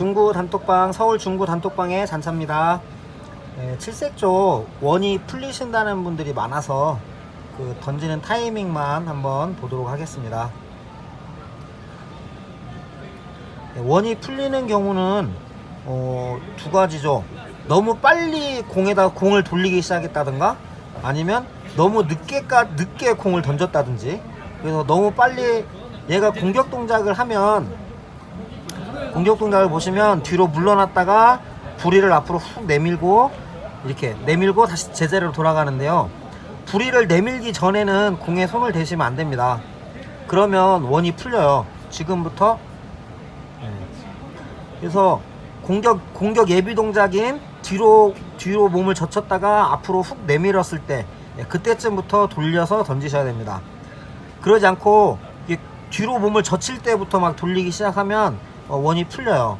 중구 단톡방 서울 중구 단톡방의 잔차입니다. 네, 칠색 쪽 원이 풀리신다는 분들이 많아서 그 던지는 타이밍만 한번 보도록 하겠습니다. 네, 원이 풀리는 경우는 어, 두 가지죠. 너무 빨리 공에다 공을 돌리기 시작했다든가 아니면 너무 늦게까 늦게 공을 던졌다든지 그래서 너무 빨리 얘가 공격 동작을 하면 공격 동작을 보시면 뒤로 물러났다가 부리를 앞으로 훅 내밀고 이렇게 내밀고 다시 제자리로 돌아가는데요. 부리를 내밀기 전에는 공에 손을 대시면 안 됩니다. 그러면 원이 풀려요. 지금부터 네. 그래서 공격 공격 예비 동작인 뒤로 뒤로 몸을 젖혔다가 앞으로 훅 내밀었을 때 예, 그때쯤부터 돌려서 던지셔야 됩니다. 그러지 않고 뒤로 몸을 젖힐 때부터 막 돌리기 시작하면 어, 원이 풀려요.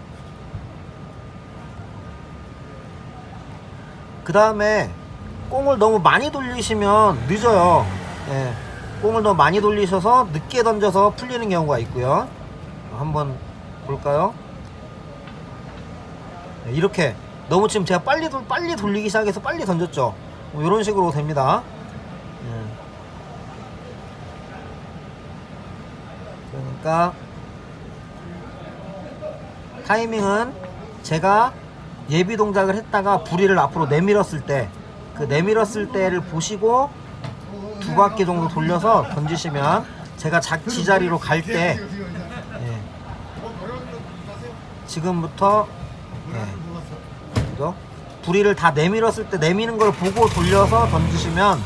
그 다음에 공을 너무 많이 돌리시면 늦어요. 예, 공을 너무 많이 돌리셔서 늦게 던져서 풀리는 경우가 있고요. 어, 한번 볼까요? 네, 이렇게 너무 지금 제가 빨리 돌 빨리 돌리기 시작해서 빨리 던졌죠. 뭐 이런 식으로 됩니다. 예. 그러니까 타이밍은 제가 예비 동작을 했다가 부리를 앞으로 내밀었을 때 그 내밀었을 때를 보시고 두 바퀴 정도 돌려서 던지시면 제가 자, 지자리로 갈때 예. 지금부터 예. 부리를 다 내밀었을 때 내미는 걸 보고 돌려서 던지시면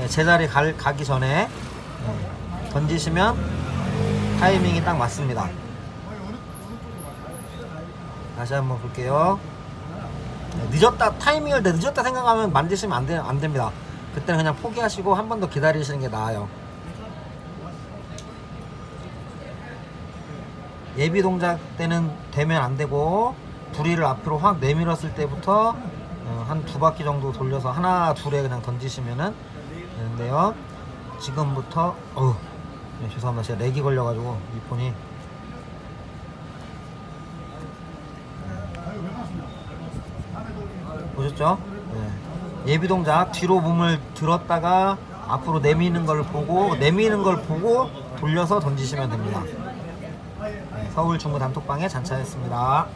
예, 제자리 갈, 가기 전에 예, 던지시면 타이밍이 딱 맞습니다. 다시 한번 볼게요. 네, 늦었다 타이밍을 내 늦었다 생각하면 만드시면 안, 돼, 안 됩니다. 그때는 그냥 포기하시고 한 번 더 기다리시는 게 나아요. 예비 동작 때는 되면 안 되고 부리를 앞으로 확 내밀었을 때부터 어, 한두 바퀴 정도 돌려서 하나 둘에 그냥 던지시면은 되는데요. 지금부터 네, 죄송합니다. 제가 렉이 걸려가지고 이 폰이 보셨죠? 네. 예비 동작 뒤로 몸을 들었다가 앞으로 내미는 걸 보고 내미는 걸 보고 돌려서 던지시면 됩니다. 네, 서울 중구 단톡방의 잔차였습니다.